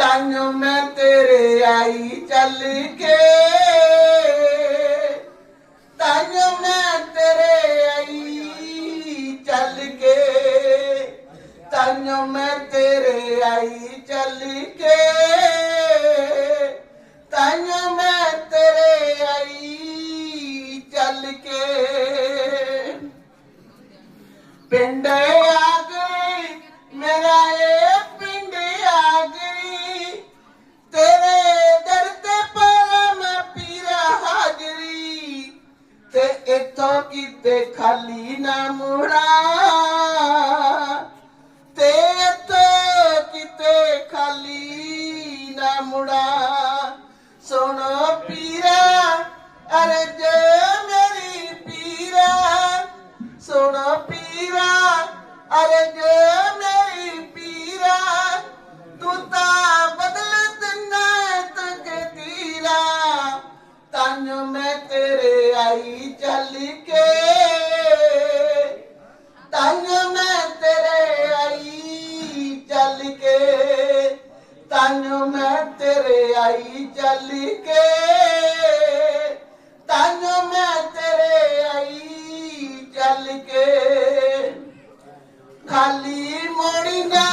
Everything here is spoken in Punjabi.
ਤਾਈਓ ਮੈਂ ਤੇਰੇ ਆਈ ਚੱਲ ਕੇ। ਤਾਈਓ ਮੈਂ ਤੇਰੇ ਆਈ ਚੱਲ ਕੇ। ਤਾਈਓ ਮੈਂ ਤੇਰੇ ਆਈ ਚੱਲ ਕੇ। ਤਾਈਓ ਮੈਂ ਤੇਰੇ ਆਈ ਚੱਲ ਕੇ। ਪਿੰਡ ਤੇ ਇਤੋਂ ਕਿਤੇ ਖਾਲੀ ਨਾ ਮੁੜਾ। ਤੇ ਇਤੋਂ ਕਿਤੇ ਖਾਲੀ ਨਾ ਮੁੜਾ। ਸੁਣੋ ਪੀਰਾ ਅਰਜ ਮੇਰੀ ਪੀਰਾ। ਸੁਣੋ ਪੀਰਾ ਅਰਜ ਜਾਣਾ ਮੈਂ ਤੇਰੇ ਆਈ ਚੱਲ ਕੇ। ਤਾਈਆਂ ਮੈਂ ਤੇਰੇ ਆਈ ਚੱਲ ਕੇ। ਤਾਈਆਂ ਮੈਂ ਤੇਰੇ ਆਈ ਚੱਲ ਕੇ। ਤਾਈਆਂ ਮੈਂ ਤੇਰੇ ਆਈ ਚੱਲ ਕੇ। ਖਾਲੀ ਮੋੜੀ ਨਾ